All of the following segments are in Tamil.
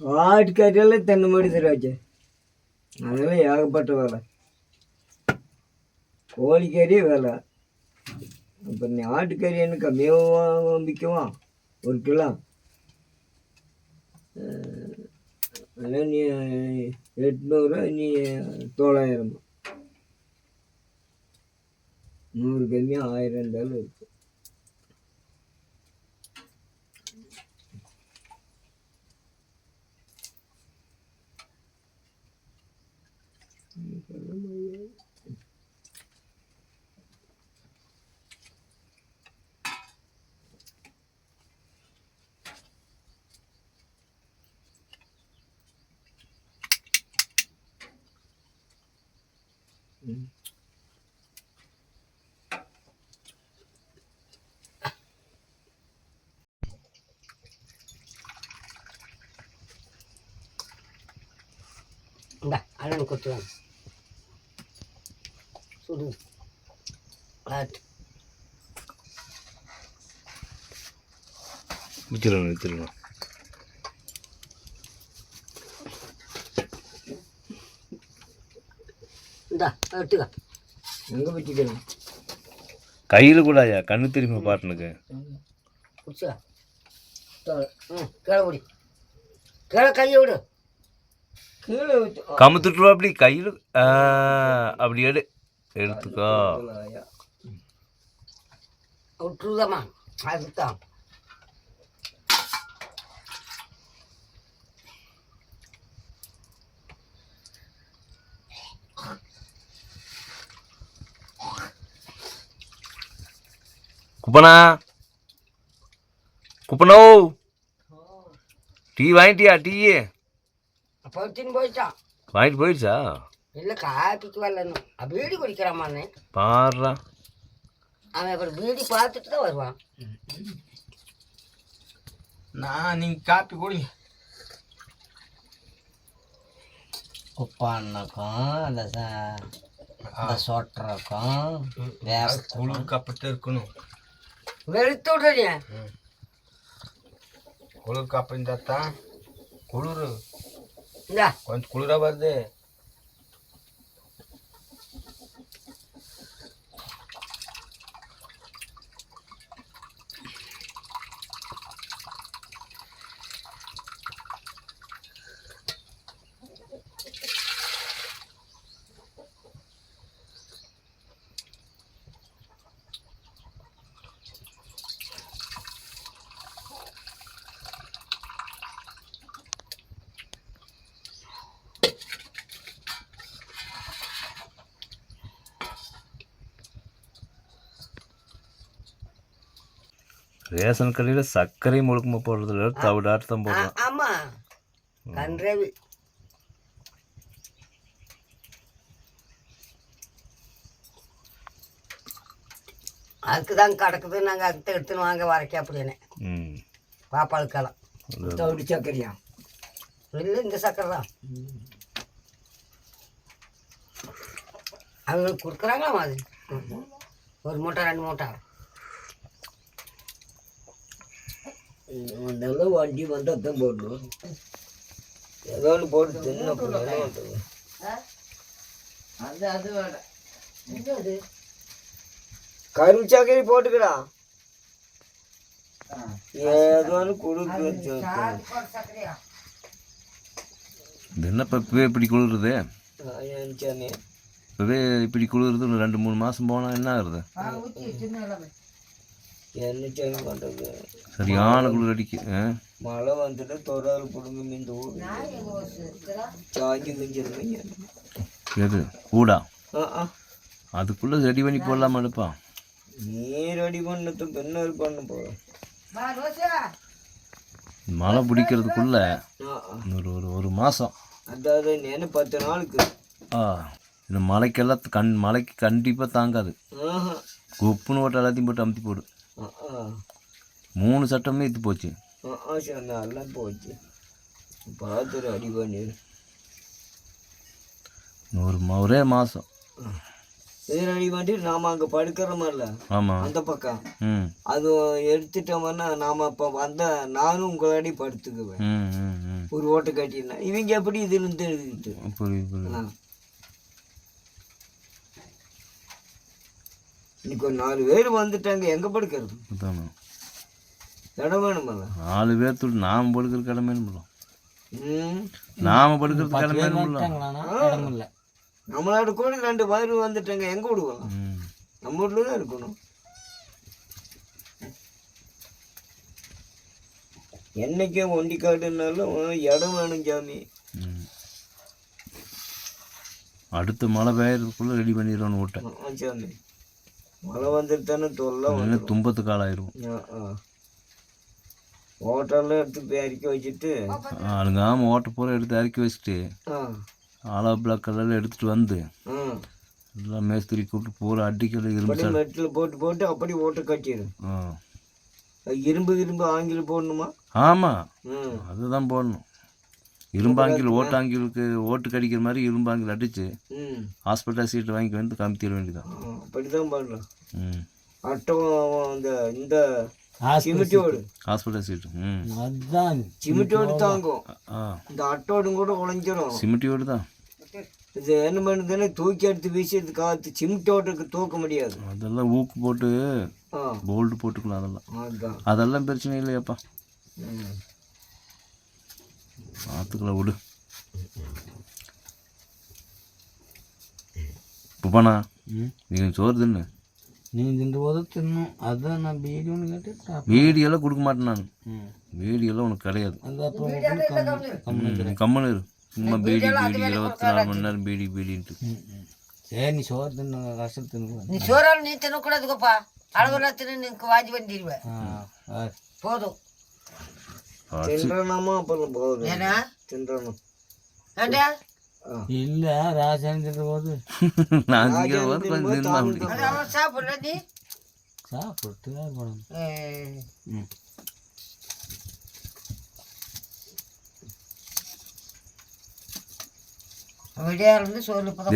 ஆட்டுக்கறியெல்லாம் தென்னை மாடி தருவாச்சு அதெல்லாம் ஏகப்பட்ட வேலை. கோழிக்கறி வேலை. இப்போ நீ ஆட்டுக்கறி என்ன கம்மியாக விற்குமா ஒரு கிலோ. அதனால் நீ எட்நூறு நீ தொள்ளாயிரம். நூறு கம்மியாக ஆயிரம் இருந்தாலும் இருக்குது だ、あれのことなん。です。சுடு ஆட்டு விற்றுடணும் விற்றுடணும் இந்தா எடுத்துக்க. எங்கே வச்சுக்கிறேன் கையில் கூட ஐயா கண்ணு தெரியுமா பாட்டனுக்கு குடிச்சுக்க தோல். ம் கீழே கையை விடு. கீழே கமுத்துட்டுருவா அப்படி கையில் அப்படி எடு. எடுத்துக்கோ. விட்டுருதம்மா அதுதான் குப்பனா? குப்பனோ? டீ வாங்கிட்டியா? டீ? வாங்கிட்டு போயிடுச்சா? இல்லை காப்பிக்கு வரலன்னு. பீடி குடிக்கிறாமான்னு பாடுறா. அவன் அப்புறம் பீடி பார்த்துட்டு தான் வருவான். நான் நீங்கள் காப்பி குடிங்க. உப்பான்னாக்கும் அந்த அந்த சொட்டுறக்கும் அது குளிருக்கு அப்படி இருக்கணும். வெளுத்து விடுறீங்க குளிருக்கு அப்படி இருந்தால் தான் குளிர். இந்தா. கொஞ்சம் குளிராக வருது. ரேஷன் கடையில் சர்க்கரை முழுக்கமாக போடுறது இல்லை தவிடாட்டு தான் ஆ- போடுறோம். ஆமா. கன்றவி அதுக்கு தான் கிடக்குது. நாங்கள் அதுக்கு எடுத்துன்னு வாங்க வரைக்கும் அப்படின்னு. ம். பாப்பாளுக்கெல்லாம். தவிடு சக்கரையா இல்லை இந்த சக்கரை தான். அவங்களுக்கு கொடுக்குறாங்களாம் அது ஒரு மூட்டை ரெண்டு மூட்டை. அதெல்லாம் வண்டி வந்தால் தான் போடணும். ஏதோ ஒன்று போட்டு தின்னு அது அது வேட அது? கரும்பு சக்கரை போட்டுக்கடா ஏதோ ஒன்று கொடுக்கு சக்கரையா இது என்ன இப்போ இப்போவே இப்படி குளிருது? இப்போவே இப்படி குளிருது ரெண்டு மூணு மாதம் போனால் என்ன ஆகுது? எல்லாமே பண்ணுறது சரியான குளிர் அடிக்கு ஆ? மழை வந்துட்டு தொடர் பிடுங்க மீந்து ஊர் சாக்கி மிஞ்சிருங்க எது? கூடா? ஆ ஆ. அதுக்குள்ளே ரெடி பண்ணி போடலாமா எடுப்பா? நீர் அடி பண்ணது பின்னர் பண்ண போகிறோம் மழை பிடிக்கிறதுக்குள்ள ஒரு ஒரு ஒரு மாதம் அதாவது நேனு பத்து நாளுக்கு. ஆ இந்த மலைக்கெல்லாம் கண் மலைக்கு கண்டிப்பாக தாங்காது. ஆஹா. உப்புன்னு போட்டு எல்லாத்தையும் போட்டு அமுத்தி போடு. மூணு சட்டமே இது போச்சு. நல்லா போச்சு. பார்த்துரு அடி பண்ணி. ஒரு ஒரே மாதம் இதில் அடி பண்ணி நாம் அங்கே படுக்கிறோமில்ல ஆமாம் அந்த பக்கம். அது எடுத்துட்டோம்னா நாம் அப்போ வந்த நானும் உங்களடி படுத்துக்குவேன். ஒரு ஓட்டை கட்டியிருந்தேன் இவங்க எப்படி இதுலேருந்து எழுதிக்கிட்டு புரியுது புரியுது ஆ. இன்னைக்கு ஒரு நாலு பேர் வந்துட்டாங்க. எங்கே படுக்கிறது? இடம் வேணுமல்ல நாலு பேர் துட்டு நாம் படுக்கிற கிழமை முடியும் ம். நாம இடம் இல்லை. நம்மளோட கூட ரெண்டு பேர் வந்துட்டாங்க. எங்கே விடுவோம்? ம். நம்ம வீட்டில் தான் இருக்கணும். என்னைக்கே ஒண்டி காட்டுனாலும் இடம் வேணும் சாமி. அடுத்த மழை பெய்யறதுக்குள்ளே ரெடி பண்ணிடுவோன்னு விட்டேன் ஆ, சாமி. மழை வந்துட்டு தானே தொல்லை இல்லைன்னா தும்பத்து காலாயிரும் ஹோட்டலில் எடுத்து போய் அரிக்க வச்சுட்டு அழுங்காமல் ஓட்ட பூரா எடுத்து இறக்கி வச்சுட்டு ஆலா பிளாக் கலரில் எடுத்துகிட்டு வந்து எல்லாம் மேஸ்திரி கூப்பிட்டு பூரா அடிக்கல இரும்பு அப்படி மெட்டில் போட்டு போட்டு அப்படி ஓட்ட கட்டிடு ஆ. இரும்பு இரும்பு ஆங்கிலம் போடணுமா? ஆமாம் அதுதான் போடணும். இரும்பாங்கில் ஓட்டாங்கிலுக்கு ஓட்டு கடிக்கிற மாதிரி இரும்பாங்கில் அடித்து ம். ஹாஸ்பிட்டல் சீட்டு வாங்கி வந்து கமுத்திட வேண்டியதான் ஆ, அப்படிதான் பண்ணலாம் அட்டம் இந்த இந்த சிமிட்டோடு ஹாஸ்பிட்டல் சீட்டு ம். அதுதான் சிமிட்டோடு தாங்கும். ஆ இந்த அட்டோடும் கூட உழைஞ்சிரும் சிமெண்டியோடு தான். இது என்ன பண்ணுதுன்னா தூக்கி எடுத்து வீசிட்டு காத்து சிமிட்டோட்டுக்கு தூக்க முடியாது. அதெல்லாம் ஊக்கு போட்டு போல்டு போட்டுக்கலாம் அதெல்லாம். அதெல்லாம் பிரச்சனை இல்லையாப்பா. பார்த்துக்கலாம் விடு. புப்பாண்ணா ம். நீங்கள் சோறு தின்னு. நீ தின்று போது தின்னும். அதான் நான் பீடி ஒன்று கேட்டு சாப்பிட்டேன். வீடியெல்லாம் கொடுக்க மாட்டேன் நான். ம். வீடியெல்லாம் உனக்கு கிடையாது. கம்முனு இரு சும்மா பீடி பீடி இருபத்தி நாலு மணி நேரம் பீடி பீடின்ட்டு. சரி நீ சோறு தின்னு கஷ்டம் தின்னு. நீ சோறால் நீ தின்னக்கூடாதுக்கப்பா அளவுலாம் தின்னு நீக்கு வாஞ்சி பண்ணிடுவேன் ஆ ஆ. போதும். தின்றனாமா அப்புறம் போகுது. ஏன்னா? தின்றணும். ஏண்டா? இல்ல ராசாயனம் தின்ற போது. நான் இங்கே வந்து கொஞ்சம் தின்னா சாப்பிடல நீ? சாப்பிட்டு தான் போகணும்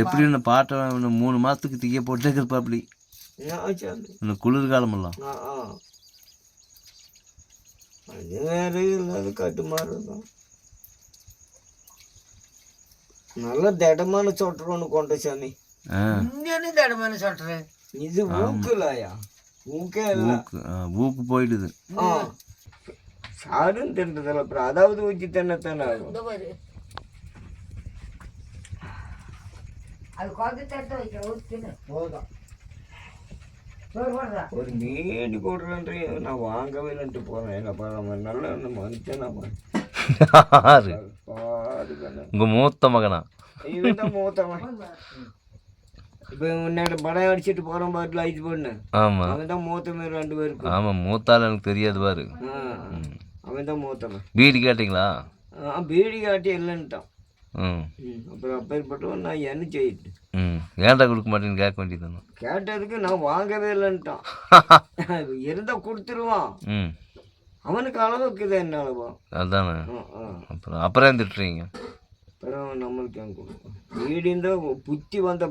எப்படி இந்த பாட்டை மூணு மாதத்துக்கு தீய போட்டே சாமி இந்த குளிர்காலமெல்லாம் ஆ ஆ. அது வேற இல்லாத கட்டுமாறு தான். நல்ல திடமான சொட்டர் ஒன்று கொண்ட சாமி. ஆ. இன்னும் தடமான சொல்றேன் இது ஊக்கலாயா? ஊக்கே இல்லை. ஊக்கு ஆ, ஊக்கு போயிடுது. ஆ. சாடும் தின்றதில்ல அப்புறம் அதாவது ஊற்றி தானே தானே ஆகும் ஒரு மீடி போடுறேன்றீ நான் வாங்கவே இல்லைன்ட்டு போகிறேன் என்ன பாரு நல்ல மனுஷன் நான் யாரு உங்கள் மூத்த மகனா தான் மூத்தவன் இப்போ முன்னாடி படம் அடிச்சிட்டு போகிறான் பாட்டு லைட் பண்ணு ஆமாம் அவன் தான் மூத்தவன் ரெண்டு பேருக்கு ஆமாம் மூத்தாள் எனக்கு தெரியாது பாரு அவன் தான் மூத்தவன் பீடி கேட்டிங்களா ஆ பீடி காட்டி இல்லைன்ட்டான் ம் அப்புறம் அப்பேற்பட்டவன் நான் என்ன செய்யிட்டு ம் ஏன்டா கொடுக்க மாட்டேன்னு கேட்க வேண்டியதானே கேட்டதுக்கு நான் வாங்கவே இல்லைன்ட்டான் இருந்தால் கொடுத்துருவான் ம் அவனுக்கு அளவுக்கு இது என்ன அளவா அதானே? அப்புறம் அப்புறம் திட்டுறீங்க? அப்புறம் நம்மளுக்கு அங்கே கொடுக்கும் பீடிந்த புத்தி வந்த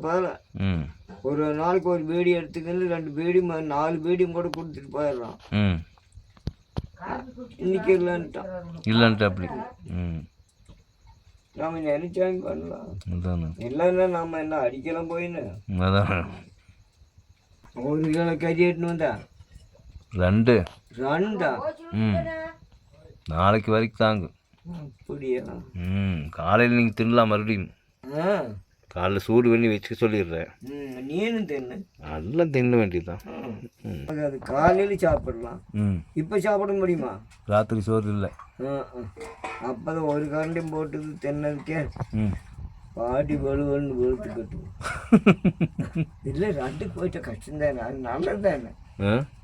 ம். ஒரு நாளைக்கு ஒரு பீடி எடுத்துக்கிட்டு ரெண்டு பீடி நாலு பீடியும் கூட கொடுத்துட்டு போயிடுறான். இன்னைக்கு இல்லைன்ட்டான். இல்லைன்ட்டு அப்படி. ம். நாம நினைச்சாங்க பண்ணலாம். அதானே? இல்லைன்னா நாம என்ன அடிக்கலாம் போயின்னு? அதானே? ஒரு கிலோ கறி எடுத்துன்னு வந்தா? ரெண்டு. ரெண்டா? ம். நாளைக்கு வரைக்கும் தாங்கும் அப்படியா? ம் காலையில் நீங்கள் தின்னலாம் மறுபடியும். காலைல சூடு பண்ணி வச்சுக்க சொல்லிடுறேன். நீனும் தின்னு. நல்லா தின்ன வேண்டியதுதான். அது காலையில் சாப்பிடலாம். ம். இப்போ சாப்பிட முடியுமா? ராத்திரி சோறு இல்லை. அப்போதான் ஒரு கரண்டியும் போட்டது தின்னதுக்கே. ம். பாடி வலுவல்னு வெளுத்து கட்டுவோம் இல்லை ரெண்டுக்கு போயிட்ட கஷ்டம் தானே அது நல்லது தானே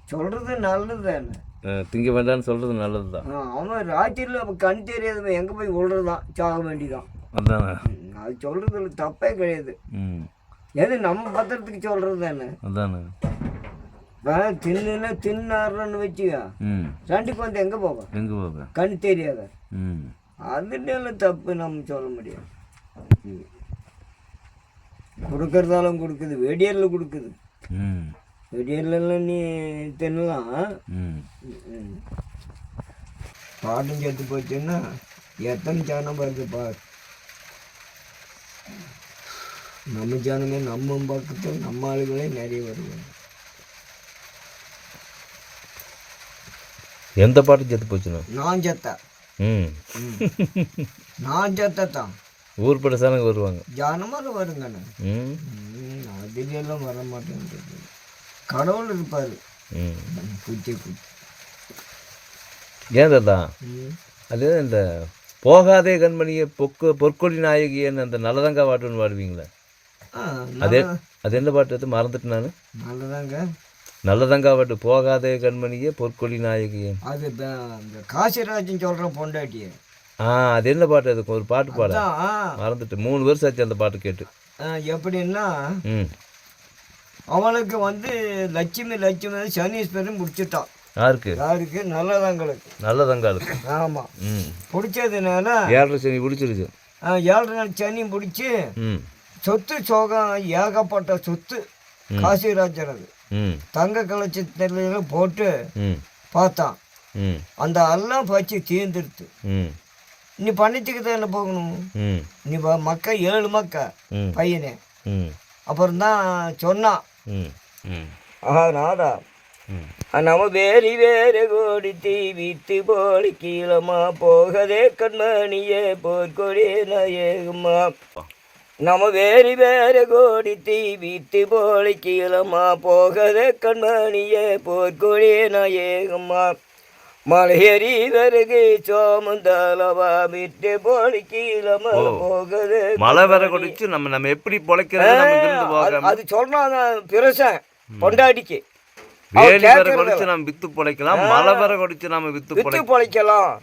சொல்கிறது நல்லது தானே திங்க வேண்டாம்னு சொல்கிறது நல்லது தான் அவன் ராத்திரியில் கண் தெரியாதவன் எங்கே போய் விழுறதான் சாக வேண்டிதான். அதானே? அது சொல்கிறதுல தப்பே கிடையாது. ம். எது நம்ம பத்திரத்துக்கு சொல்கிறது தானே அதானே தின்னுன்னா தின்னாடுறன்னு வச்சுக்க. ம். ரெண்டுக்கு வந்து எங்கே போவேன் எங்கே போவேன் கண் தெரியாத. ம். அதுனால தப்பு நம்ம சொல்ல முடியாது ம். கொடுக்கறதாலும் கொடுக்குது வெடியரில் கொடுக்குது. ம். பாட்டும் செத்து போச்சுன்னா எத்தனை ஜனம் வருது பார்? நம்ம ஜனமே நம்ம பக்கத்தில் நம்ம ஆளுகளே நிறைய வருவாங்க. எந்த பாட்டு செத்து போச்சுண்ணா? நான் செத்த. ம். நான் செத்தான் ஊர் பட சாணங்க வருவாங்க. ஜனமாக வருங்கண்ணே. ம். ம், அதுலெல்லாம் வர மாட்டேங்குது கடவுள் இருப்பார். குத்தி ஏன் தாத்தா. அது இந்த போகாதே கண்மணியை பொக்கு பொற்கொடி நாயகின்னு அந்த நல்லதங்கா பாட்டுன்னு பாடுவீங்களே? அதே அது என்ன பாட்டு அது? மறந்துட்டு நான். நல்லதாங்க. நல்லதங்கா பாட்டு போகாதே கண்மணியே பொற்கொடி நாயகியே அது இந்த காசிராஜன் சொல்கிற பொண்டாட்டிய. ஆ அது என்ன பாட்டு அதுக்கு ஒரு பாட்டு பாட. மறந்துட்டு மூணு வருஷம் ஆச்சு அந்த பாட்டு கேட்டு. எப்படின்னா ம் அவளுக்கு வந்து லட்சுமி லட்சுமி சனீஸ்வரன் முடிச்சிட்டான் யாருக்கு? யாருக்கு? நல்லதாங்களுக்கு. நல்லதங்காளுக்கு. ஆமாம் ம். பிடிச்சதுனால ஏழரை சனி பிடிச்சிருச்சு. ஆ, ஏழரை நாள் சனியும் பிடிச்சி சொத்து சோகம் ஏகப்பட்ட சொத்து காசிராஜனது ம். தங்க கலச்சத்தில போட்டு பார்த்தான். அந்த எல்லாம் பச்சு தீர்ந்துடுத்து. ம். நீ பண்ணிச்சுக்கு தானே போகணும்? நீ மக்க ஏழு மக்க பையனே. அப்புறம் தான் சொன்னான். ம். ம். நாதா நம்ம வேறு கோடி தீ வித்து போலி கீழமா போகதே கண்மணியே போர்க்கொடி நாயகமா? நம்ம வேறு வேறு கோடி தீ வித்து போலி கீழமா போகதே கண்மணியே போர்க்கொடி நாயகமா? மழை வர குடிச்சு நம்ம நம்ம எப்படி பொழைக்கிறது? இருந்து அது- சொல்றான் பிரசன் பொண்டாட்டிக்கு. வேலி வர குடிச்சு நம்ம வித்து பொழைக்கலாம் மழை வர குடிச்சு நம்ம வித்து வித்து பொழை பொழைக்கலாம்.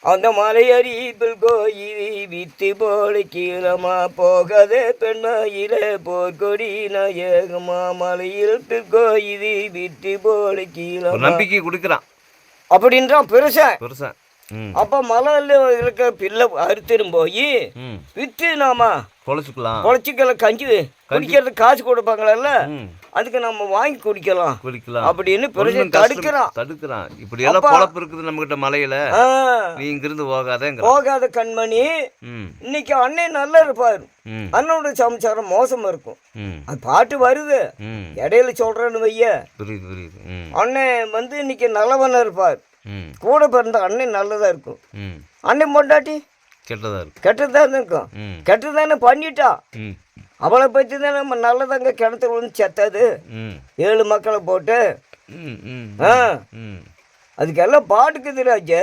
அந்த மலையறிப்பில் கோயிலி வித்து போல கீழமா போகதே பெண்ணாயில போர்க்கொடி நாயகமா மலையில் கோயிலி வித்து கீழமா நம்பிக்கை கொடுக்குறான். அப்படின்றான் பெருசன் பெருசா. அப்ப மலையில இருக்கிற பிள்ளை அறுத்துடும் போய் வித்து நாம பொழைச்சிக்கலாம் பொழைச்சிக்கல கஞ்சி குடிக்கிறதுக்கு காசு கொடுப்பாங்களல்ல? ம். அதுக்கு நம்ம வாங்கி குடிக்கலாம். குளிக்கலாம் அப்படின்னு கஷ்டம் தடுக்கிறான். தடுக்கிறான். இப்படி எல்லாம் பொழப்பு இருக்குது நம்ம கிட்ட மலையில நீ இங்கிருந்து போகாதேங்கிற. போகாத கண்மணி. இன்னைக்கு அண்ணன் நல்லா இருப்பாரு. அண்ணனோட சமாச்சாரம் மோசமா இருக்கும். அது பாட்டு வருது. இடையில சொல்றேன்னு வைய புரியுது புரியுது. அண்ணன் வந்து இன்னைக்கு நல்லவனா இருப்பார். கூட பிறந்த அண்ணன் நல்லதா இருக்கும். அண்ணன் பொண்டாட்டி? கெட்டதா இருக்கு கெட்டதான் இருக்கும். கெட்டதானே பண்ணிட்டா? அவளை பற்றி தான் நம்ம நல்லதாங்க கிணத்துல வந்து செத்தது. ஏழு மக்களை போட்டு. ஆ. அதுக்கெல்லாம் பாட்டுக்குது ராஜா.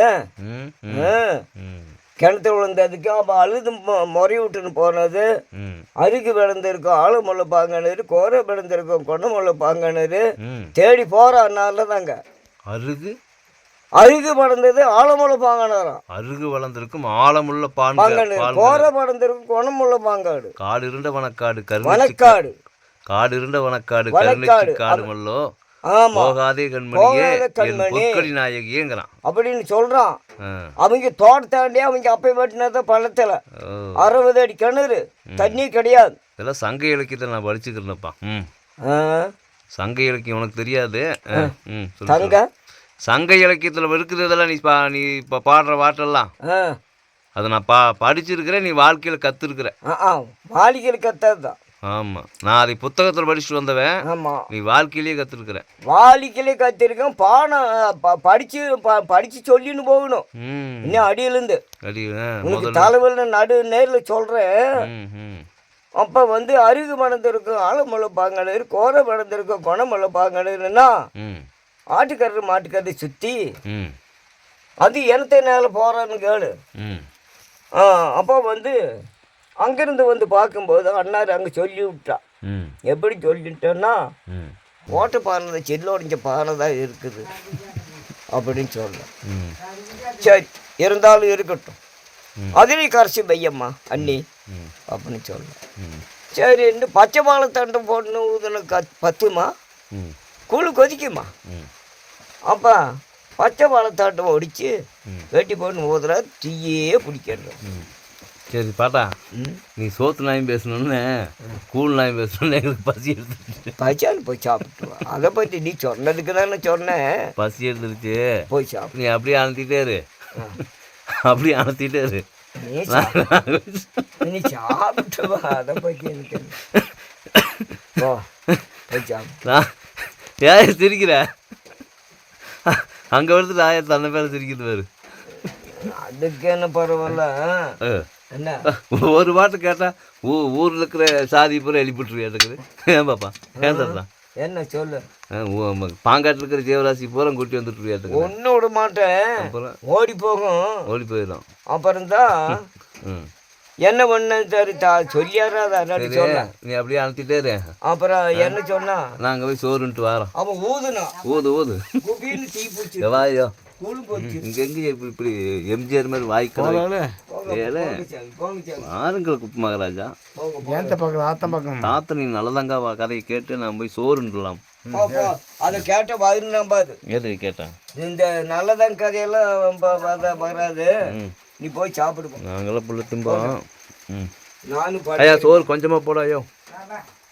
கிணத்துல விழுந்ததுக்கு அவள் அழுது முறை விட்டுன்னு போனது. அருகு விழுந்திருக்கும் ஆளு முள்ள பாங்கனரு கோரை விழுந்திருக்கும் கொண்டு முள்ள பாங்கனரு தேடி போகிறான் நல்லதாங்க. அருகு அருகு படந்தது ஆழமுள்ள பாங்கனராம். அருகு வளர்ந்திருக்கும் ஆழமுள்ள பால்கள். கோரை படந்திருக்கும் குணமுள்ள பாங்காடு. காடு இருண்ட வனக்காடு கருணை வனக்காடு. காடு இருண்ட வனக்காடு வனக்காடு. கருணைச்சி காடு மல்லோ ஆமா. போகாதே கண்மணியே. பொற்கொடி நாயகிங்கிறான் அப்படின்னு சொல்றான். அவங்க தோட்டத்தாண்டி அவங்க அப்பை வெட்டினத பள்ளத்துல. ஓ. அறுபது அடி கிணறு தண்ணி கிடையாது. இதெல்லாம் சங்க இலக்கியத்தை நான் படிச்சுக்கிறேன்ப்பா. சங்க இலக்கியம் உனக்கு தெரியாது. ஆ, சங்க இலக்கியத்தில் இருக்குது இதெல்லாம் நீ பா நீ இப்போ பாடுற பாட்டெல்லாம். ஆ, அதை நான் பா படிச்சிருக்கிறேன் நீ வாழ்க்கையில் கற்றுருக்குற ஆ, ஆ, மாளிகையில் கத்தது தான் ஆமாம் நான் அதை புத்தகத்தில் படிச்சுட்டு வந்தவன். ஆமா. நீ வாழ்க்கையிலேயே கற்றுருக்குற வாலிக்கிலே கத்திருக்கேன் பாடம் ப- படிச்சு ப- படிச்சு சொல்லின்னு போகணும். இன்னும் அடியிலேருந்து. உனக்கு தலைவலில் நடு நேரில் சொல்கிறேன் அப்போ வந்து அருகு மணந்திருக்கும் ஆழமுள்ள பாங்கனர் கோரை மணந்திருக்கும் குணமுள்ள பாங்கனர்னா ம். ஆட்டுக்கரு மாட்டுக்கரு சுற்றி அது எனத்தை நேரில் போகிறான்னு கேளு. அப்போ வந்து அங்கேருந்து வந்து பார்க்கும்போது அண்ணார் அங்கே சொல்லி விட்டா. எப்படி சொல்லிட்டேன்னா ஓட்ட பானை செல்லோடிஞ்ச பானை தான் இருக்குது. அப்படின்னு சொல்ல சரி இருந்தாலும் இருக்கட்டும். அதிலே கரைச்சி பையம்மா அண்ணி. அப்படின்னு சொல்ல ம். சரி இந்த பச்சை பாலத்தண்டை போட்டு ஊதுன க பத்துமா? குழு கொதிக்குமா? அப்போ பச்சை பாலத்தாட்டம் ஒடிச்சு. வெட்டி போட்டு ஊதுறா தீயே பிடிக்கிறது ம். சரி பாட்டா நீ சோத்து நாயும் பேசணுன்னு கூழ் நாயும் பேசணுன்னு எங்களுக்கு பசி எடுத்துருச்சு. பச்சான்னு போய் சாப்பிட்டு வா அதை பற்றி நீ சொன்னதுக்கு தானே சொன்னேன் பசி எடுத்துருச்சு. போய் சாப்பிடு. நீ அப்படியே அழுத்திட்டே இரு. அப்படி அனுத்திட்டே இரு. நீ சாப்பிட்டு நீ சாப்பிட்டு வா அதை பற்றி எனக்கு ஓ போய் சாப்பிட்டு ஏன் சிரிக்கிற? அங்கே வருது நான் தன்னை பேர் சிரிக்கிறது பாரு. அதுக்கு என்ன பரவாயில்ல. என்ன? ஒரு பாட்டு கேட்டா ஊ ஊரில் இருக்கிற சாதி பூரா எழுப்பிட்டுருவியா இருக்குது ஏன் பாப்பா? ஏன் தான் என்ன சொல்லு? பாங்காட்டில் இருக்கிற ஜீவராசி பூரா கூட்டி இருக்குது ஒன்று விட மாட்டேன். அப்புறம்? ஓடி போகும். ஓடி போயிடும். அப்புறம்தான் ம். என்ன பண்ண சரி தா சொல்லியாராத அல்லாட்டி சரி சொல்ல நீ அப்படியே அனுப்பிட்டே இரு. அப்புறம் என்ன சொன்னா? நாங்கள் போய் சோறுன்ட்டு வரோம் அவன் ஊதுனா? ஊது ஊது. குபின்னு தீ பிடிச்சி இங்க வாயோ கூழ் போச்சு இங்க எங்க இப்படி இப்படி எம்ஜிஆர் மாதிரி வாய்க்கலாம். ஆறுங்கள் குப்பு மகாராஜா. ஏன்த்த பக்கம் ஆத்த பக்கம்? தாத்தா நீ நல்லதாங்க வா கதையை கேட்டு நான் போய் சோறுன்றலாம் போ, போ. அதை கேட்ட வயிறு நம்பாது ஏது கேட்டேன்? இந்த நல்லதான் கதையெல்லாம் வராது நீ போய் சாப்பிடு போ. நாங்களாம் புள்ள தும்போம் ம். நானும் ஐயா சோறு கொஞ்சமாக போடா ஐயோ.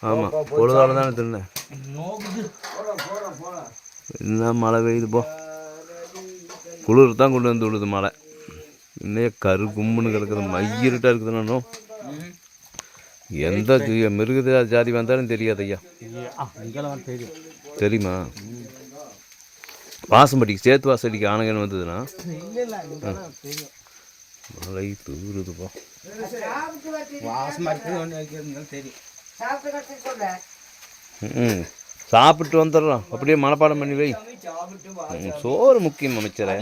ஆமாம் பொழுதால தானே தின்னேன். என்ன மழை பெய்யுது போ. குளிர் தான் கொண்டு வந்து விழுது மழை. இன்னும் கரு கும்முன்னு கிடக்குது மையிருட்டாக இருக்குது நானும் எந்த ஜி- மிருக ஜாதி வந்தாலும் தெரியாது ஐயா. தெரியும். தெரியுமா? வாசம்பட்டிக்கு சேத்து வாசடிக்கு ஆனகன் வந்ததுன்னா? மழை தூருது போ வாசமா இருக்குது ஒன்று வைக்கிறது தெரியும் சாப்பிட்டு கட்டி சொல்ல ம் சாப்பிட்டு வந்துடுறோம் அப்படியே மனப்பாடம் பண்ணி வை. சோறு முக்கியம் அமைச்சரே.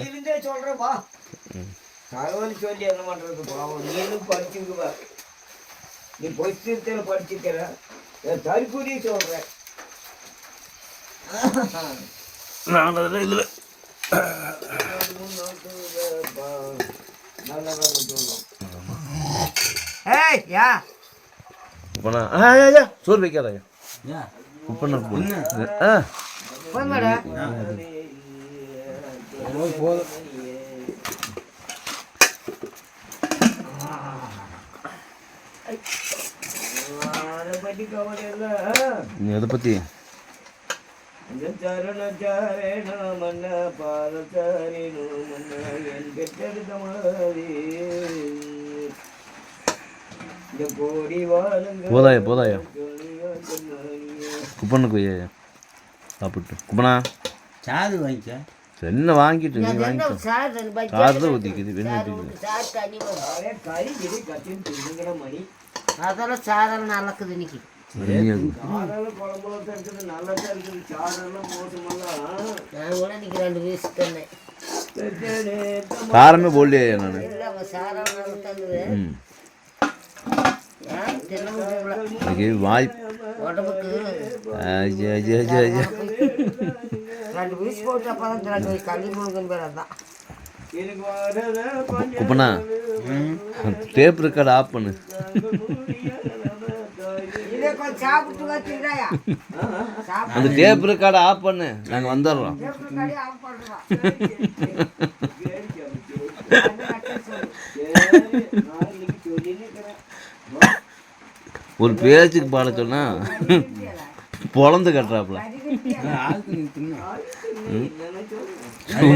தகவல் சொல்லி என்ன பண்றது பாவம். நீனும் படிச்சுக்கு வா நீ பொசித்திரத்தில் படிச்சுக்கிற. என் தற்கூரி சொல்றேன். நான் அதில் இதில் சோறு வைக்காத ஐயா ஏன் உப்பு நான் ஆ. போய் மேடா போதும் நீ எதை பற்றி பாதத்தரினு மன்ன என் பெற்றெடுத்த மாதிரி இந்த கோடி வாழுங்க போதாயா போதாயா? குப்பனுக்கு சாப்பிட்டு. குப்பனா? சாது வாங்கிக்க. என்ன வாங்கிட்டு நீ வாங்கிட்டு தான் ஊற்றிக்குது வெண்ணெய் ஊற்றிக்குது அதெல்லாம் சாரெல்லாம் நல்லக்குது இன்னைக்கு. காரமே போடலையா நான் வாய் எனக்கு வரத கொஞ்சம் குப்பனா? டேப் ரெக்கார்டு ஆஃப் பண்ணு. அந்த டேப் ரெக்கார்டை ஆஃப் பண்ணு. நாங்கள் வந்துடுறோம். ஒரு பேச்சுக்கு பாட சொன்னா பொழந்து கட்டுறாப்புல.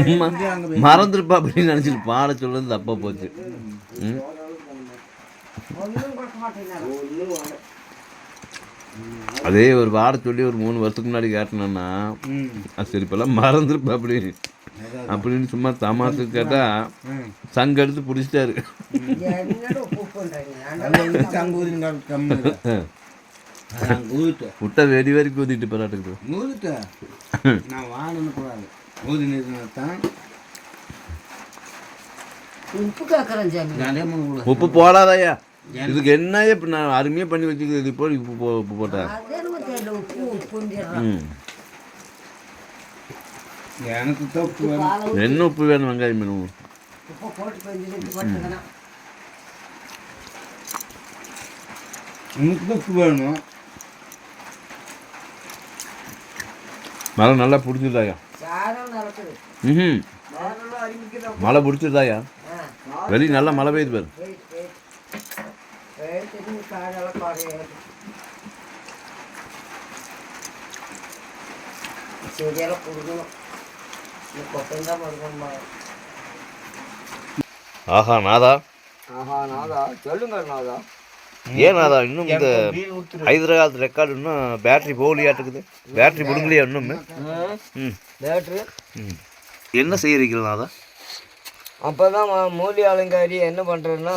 சும்மா மறந்துருப்பா அப்படின்னு நினச்சிட்டு பாட சொல்றது தப்பாக போச்சு. ம் ஒன்றும் கொடுக்க மாட்டேங்கிறாங்க ஒன்றும் வேணாம் அதே ஒரு பாட சொல்லி ஒரு மூணு வருஷத்துக்கு முன்னாடி கேட்டேன்னா ம். அது சரி இப்பெல்லாம் மறந்துருப்பா அப்படின்னு அப்படின்னு சும்மா தமாசுக்கு கேட்டா சங்க எடுத்து பிடிச்சிட்டாரு. விட்டா வெடி வரைக்கும் ஊதிட்டு போராட்டுக்கு நான் கூடாது ஊதி உப்பு கேட்குறேன் உப்பு போடாதயா இதுக்கு என்ன இப்போ நான் அருமையாக பண்ணி வச்சுக்கிறது இது போய் உப்பு போ உப்பு போட்டேன் உப்பு எனக்கு வேணும். என்ன உப்பு வேணும்? வெங்காயம் வேணும். உப்பை வேணும். மழை நல்லா நடக்குது ம் மழை பிடிச்சிருதாயா ஆ. வெளியே நல்லா மழை பெய்யுது பாரு. குறையாது செடியெல்லாம் கொடுக்கணும் இந்த கொட்டம் தான் கொடுக்கணும் ஆஹா நாதா. ஆஹா நாதா. சொல்லுங்க நாதா. ஏன் நாதா இன்னும் இந்த ஹைதராபாத் ரெக்கார்டு இன்னும் பேட்டரி போகலையாட்டுக்குது பேட்டரி பிடுங்கலையா இன்னும்? ம். என்ன செய்கிறீங்க நாதா? அப்போ தான் மூலி அலங்காரி என்ன பண்ணுறேன்னா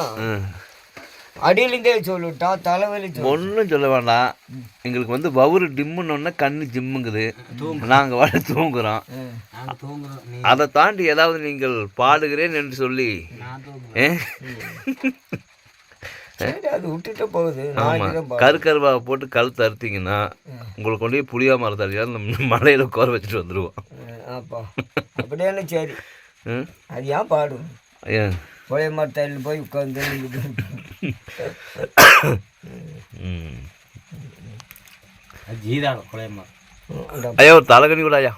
அடியிலேருந்தே சொல்லிவிட்டான் தலைவலி ஒன்றும் சொல்ல வேண்டாம். எங்களுக்கு வந்து வவுறு டிம்முன்னு கண்ணு ஜிம்முங்குது. நாங்கள் வாட தூங்குறோம். அதை தாண்டி ஏதாவது நீங்கள் பாடுகிறேன் என்று சொல்லி அது விட்டுட்டு போகுது. ஆமா. நாளைக்கு தான் பா- கரு கருவாக போட்டு கழுத்து அறுத்தீங்கன்னா உங்களுக்கு கொண்டு போய் புளியா மரத்தாளியா நம்ம மலையில உட்கார வச்சுட்டு வந்துடுவோம் ம், அப்பா. அப்படியானு சரி. ம்? அது ஏன் பாடும்? ஏன் புளிய மரத்தாயில் போய் உட்காந்து ம். அது ஜீதாட குழையம்மா ஐயா ஒரு தலைகனி கூட ஐயா.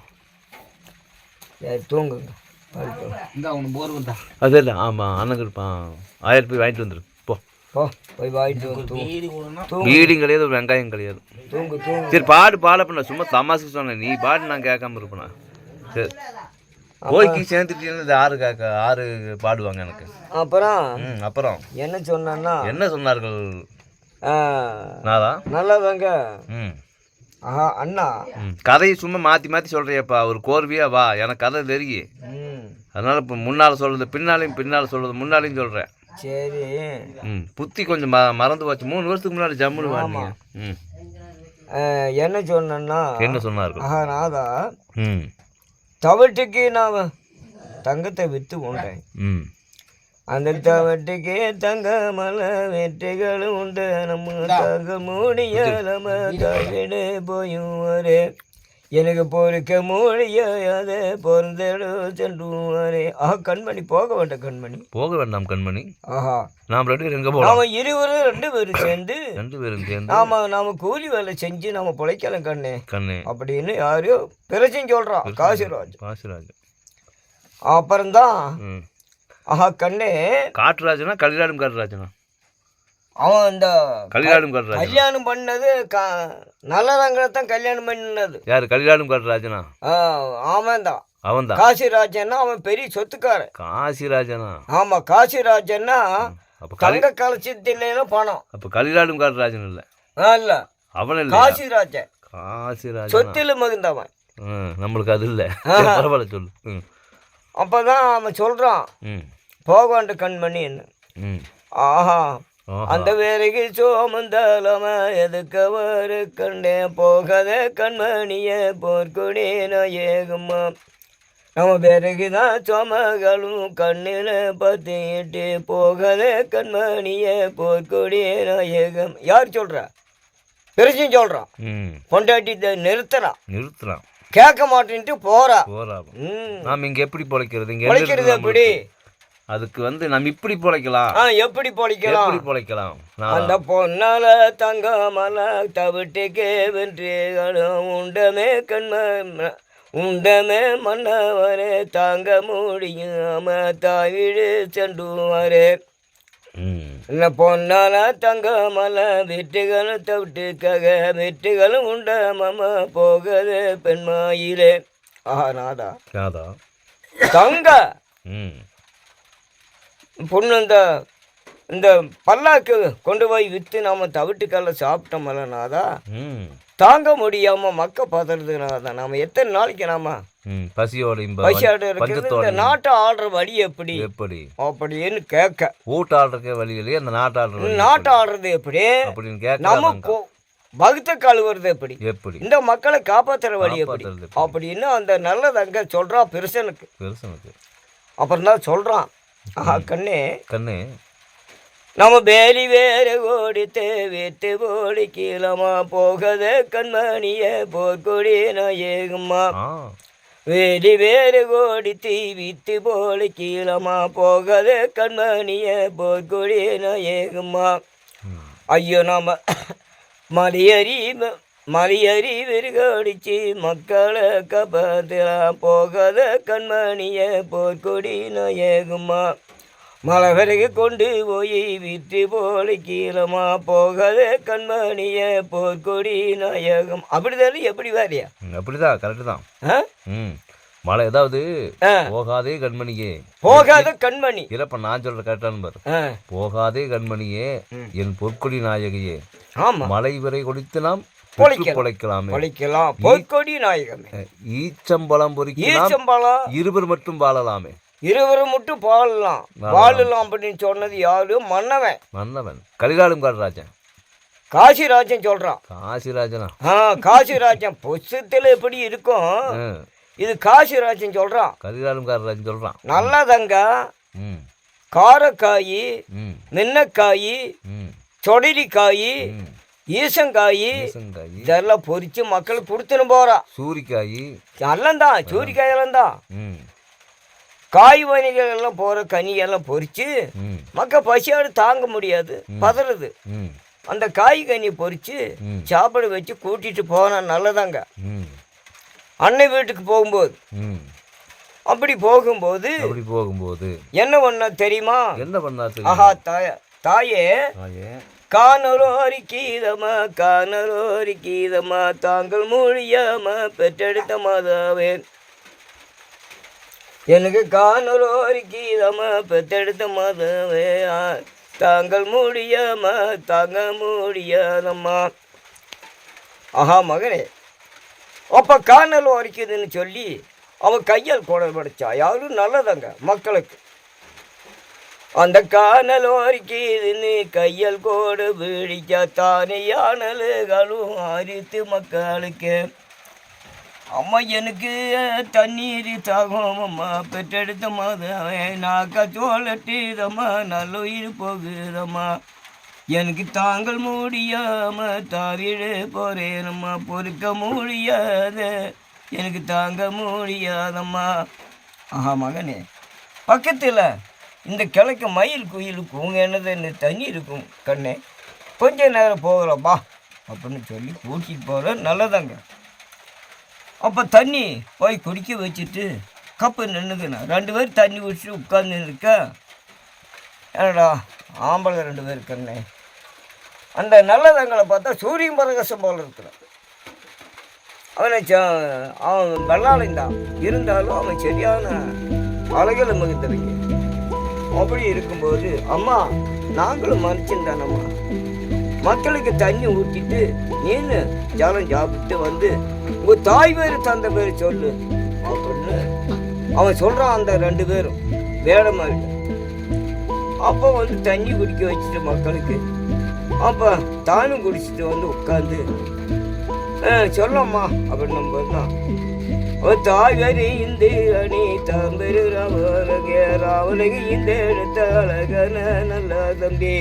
தூங்குங்க படுத்து. இந்த அவனு போர் வந்தா. அது இல்லை ஆமாம் அண்ணன் இருப்பான் ஆயிரம் போய் வாங்கிட்டு வந்துரு. போ. போ போய் வாங்கிட்டு வந்து தூங்கு. வீடு கிடையாது ஒரு வெங்காயம் கிடையாது. தூங்கு தூங்கு. சரி பாடு பாட பண்ண சும்மா தமாசுக்கு சொன்னேன். நீ பாடு நான் கேட்காம இருப்பேனா? சரி. போய்க்கு சேர்ந்துட்டீங்கன்னா இது ஆறு கேட்க ஆறு பாடுவாங்க எனக்கு. அப்புறம்? ம் அப்புறம். என்ன சொன்னா என்ன சொன்னார்கள்? நல்லதாங்க. ம். ஆஹா அண்ணா. கதையை சும்மா மாற்றி மாற்றி சொல்கிறியப்பா ஒரு கோர்வையா வா. எனக்கு கதை தெரிய ம். அதனால் இப்போ முன்னால் சொல்கிறது பின்னாலையும் பின்னால் சொல்கிறது முன்னாலையும் சொல்கிறேன் சரி. ம் புத்தி கொஞ்சம் ம மறந்து போச்சு. மூணு வருஷத்துக்கு முன்னாடி ஜம்முன்னு வாங்க ம். என்ன சொன்னா என்ன சொன்னார்கள்? ஆஹா நாதா. ம். தவிட்டுக்கு நான் தங்கத்தை விற்று உண்டேன். ம். அந்த தவட்டுக்கு தங்க மலை வெற்றிகளும் உண்டு. நம்ம தங்க மூடிய நம்ம தவிடு போயும் வரே எனக்கு பொறுக்க மூடியாத பொருந்தெடு சென்றுவாரே ஆஹா கண்மணி போக வேண்டாம் கண்மணி. போக வேண்டாம் கண்மணி. ஆஹா. நாம் ரெண்டு பேரும் எங்கே போகலாம்? நாம இருவரும் ரெண்டு பேரும் சேர்ந்து ரெண்டு பேரும் சேர்ந்து. நாம நாம கூலி வேலை செஞ்சு நாம பிழைக்கலாம் கண்ணே. கண்ணு. அப்படின்னு யாரையோ பிரச்சனை சொல்றான். காசிராஜ். காசிராஜ். அப்புறம்தான் ஆஹா கண்ணே. காட்டுராஜனா கலிராடும் காட்டுராஜனா? அவன் இந்த கலிராடும் காட்டுராஜனா கல்யாணம் பண்ணது க நல்லரங்களை தான் கல்யாணம் பண்ணினது. யார்? கலிராடும் காட்டுராஜனா அவன் தான் அவன் தான் காசிராஜன்னா அவன் பெரிய சொத்துக்காரன். காசிராஜனா? ஆமா காசிராஜன்னா தங்க கலச்சத்தில பணம். அப்போ கலிராடும் காட்டுராஜன் இல்லை. ஆ, இல்ல. அவன் இல்லை காசிராஜன். காசிராஜனா? சொத்துல மகிழ்ந்தவன் ம் நம்மளுக்கு அது இல்லை. பரவாயில்ல சொல்லு. அப்பதான் அவன் சொல்றான். ம். போக வேண்ட கண்மணி என்ன? ஆஹா. அந்த வேலைக்கு சோமந்தாலம எதுக்கு வரு கண்டேன் போகாத கண்மணிய போர்க்குடி ஏகுமா? நம்ம பிறகு தான் சோமகளும் கண்ணில் பத்திட்டு போகாத கண்மணிய போர்க்குடி ஏகம். யார் சொல்றா? பெருசும் சொல்றான் ம். பொண்டாட்டி நிறுத்துறான் நிறுத்துறான் கேட்க மாட்டேன்ட்டு போறா. போறாம் ம். நாம் இங்கே எப்படி பொழைக்கிறது? இங்கே பொழைக்கிறது எப்படி? அதுக்கு வந்து நம்ம இப்படி பொழைக்கலாம். ஆ எப்படி பொழைக்கலாம்? எப்படி பொழைக்கலாம்? அந்த பொன்னால தங்கமல தவிட்டுக்கு வென்றிகளும் உண்டமே கண்ம உண்டமே மன்னவரே தாங்க முடியாம தாவிடு சென்றுவாரே. இந்த பொன்னால தங்கமல வெற்றிகளும் தவிட்டுக்காக வெற்றிகளும் உண்ட மம போகது பெண்மாயிலே. ஆஹா நாதா. யாதா தங்க! பொண்ணு இந்த இந்த பல்லாக்கு கொண்டு போய் விற்று நாம தவிட்டுக்கல்ல சாப்பிட்டோம்ல நாதா? ம். தாங்க முடியாம மக்க பார்த்துறதுனால நாம எத்தனை நாளைக்கு நாம ம் பசியோடையும் ப- பசியாடு இருக்கிறது இந்த நாட்டை ஆடுற வழி எப்படி? எப்படி? அப்படின்னு கேட்க. வீட்டு ஆடுறக்கே வழி இல்லையே அந்த நாட்டு ஆடுற நாட்டை ஆடுறது எப்படி? அப்படின்னு நம்ம கேட்கலாம் போ- வகுத்த கழுவுறது எப்படி? எப்படி? இந்த மக்களை காப்பாத்துற வழி எப்படி? அப்படின்னு அந்த நல்லதங்க சொல்றான் பெருசனுக்கு. பெருசனுக்கு. அப்புறம் தான் சொல்றான். ஆஹா கண்ணே கண்ணு நம்ம ಬೇಲಿ ಬೇರೆ ಓಡಿತೆ வெட்டு போடி கீழமா போகத கண்மணிய போர்க்கொடி நாயகம்மா ஆ வேலி வேறு ஓடித்து வித்து போடி கீழமா போகத கண்மணிய போர்க்கொடி நாயகம்மா ம். ஐயோ நாம மலையறி மலையறி விருகடிச்சு மக்களை காப்பாத்தலாம் போகாத கண்மணிய போர்க்கொடி நாயகம்மா மலை விறகு கொண்டு போய் வித்து போல கீழமா. போகாத கண்மணிய போர்க்கொடி நாயகம். அப்படிதானே எப்படி வேறையா ம், அப்படிதான் கரெக்டு தான் ஆ? ம் மழை ஏதாவது போகாதே கண்மணியே. போகாத கண்மணி. இல்லப்ப நான் சொல்ற கரெக்டான பாரு. போகாதே கண்மணியே என் பொற்கொடி நாயகியே. ஆமா. மலை வரை கொடுத்து நாம் பொழைக்கலாம். பொழைக்கலாமே. பொற்கொடி நாயகமே. ஈச்சம்பழம் ஈச்சம்பழம். இருவர் மட்டும் வாழலாமே. இருவரும் மட்டும் வாழலாம். வாழலாம். அப்படின்னு சொன்னது யாரு? மன்னவன். மன்னவன். கலிகாலம் காடராஜன் காசிராஜன் சொல்றான். காசிராஜனா? ஆ காசிராஜன். புஸ்தத்துல எப்படி இருக்கும்? இது காசிராஜன் சொல்றான். கலிகாலம் காடராஜன் சொல்றான். நல்லதங்க. காரக்காய் ம். சொடலிக்காய் ஈசங்காய் இதெல்லாம் பொரிச்சு மக்களுக்கு கொடுத்துன்னு போறா. சூரிக்காய். நல்லந்தான் சூரிக்காயெல்லாம் தான் காய் வணிகள் எல்லாம் போற கனி எல்லாம் பொரிச்சு ம். மக்கள் பசியோடு தாங்க முடியாது பதறுது. அந்த காய் கனி பொரிச்சு ம். சாப்பாடு வச்சு கூட்டிட்டு போனா நல்லதாங்க. அன்னை வீட்டுக்கு போகும்போது. அப்படி போகும்போது அப்படி போகும்போது. என்ன பண்ண தெரியுமா? என்ன பண்ணாரு ஆஹா தாய தாயே. காணலோரி கீதமா காணலோரி கீதமா தாங்கள் மூழியாம பெற்றெடுத்த மாதாவே. எனக்கு காணலோரி கீதமா பெற்றெடுத்த மாதாவே. தாங்கள் மூடியாம தாங்க முடியாதம்மா ஆஹா மகனே அப்போ காணல் வரைக்குதுன்னு சொல்லி அவன் கையால் குடல் படைச்சா? யாரும் நல்லதாங்க மக்களுக்கு. அந்த காணல் வரைக்குதுன்னு கையால் கோடு பிடிச்சா யானல்களும் அரித்து மக்களுக்கு. அம்மா எனக்கு தண்ணீர் தாகம் அம்மா பெற்றெடுத்த மாதவே நாக்கா சோழட்டுதம்மா நல்ல உயிர் போகுதம்மா. எனக்கு தாங்கள் முடியாம தாவிட போறேனம்மா பொறுக்க முடியாத. எனக்கு தாங்க முடியாதம்மா. ஆஹா மகனே பக்கத்தில் இந்த கிழக்கு மயில் குயில் கூங்க என்னது தண்ணி இருக்கும் கண்ணே. கொஞ்ச நேரம் போகிறோம்ப்பா அப்படின்னு சொல்லி கூட்டிகிட்டு போகிற நல்லதாங்க. அப்போ தண்ணி போய் குடிக்க வச்சுட்டு கப்பு நின்றுக்கணும் ரெண்டு பேர் தண்ணி குடிச்சிட்டு உட்காந்து இருக்க. என்னடா ஆம்பளை ரெண்டு பேர் கண்ணே. அந்த நல்லதங்களை பார்த்தா சூரியன் பரகசம் போல இருக்கிறான் அவனை ச- அவன் வெள்ளாளையும் தான் இருந்தாலும் அவன் சரியான அழகில் மிகுந்தவங்க அப்படி இருக்கும்போது அம்மா நாங்களும் மறுக்கின்றனம்மா. மக்களுக்கு தண்ணி ஊற்றிட்டு நீனு ஜலம் சாப்பிட்டு வந்து உங்க தாய் பேர் தந்த பேர் சொல்லு. அப்படின்னு அவன் சொல்றான் அந்த ரெண்டு பேரும். வேடமா இருக்கு அப்போ வந்து தண்ணி குடிக்க வச்சுட்டு மக்களுக்கு அப்போ தானும் குடிச்சிட்டு வந்து உட்காந்து சொல்லம்மா அப்படின்னு போதுதான் தான் தாய் இந்த அணி தாம்பெரு ராவலக ராவலக இந்த இடத்த நல்ல தம்பி.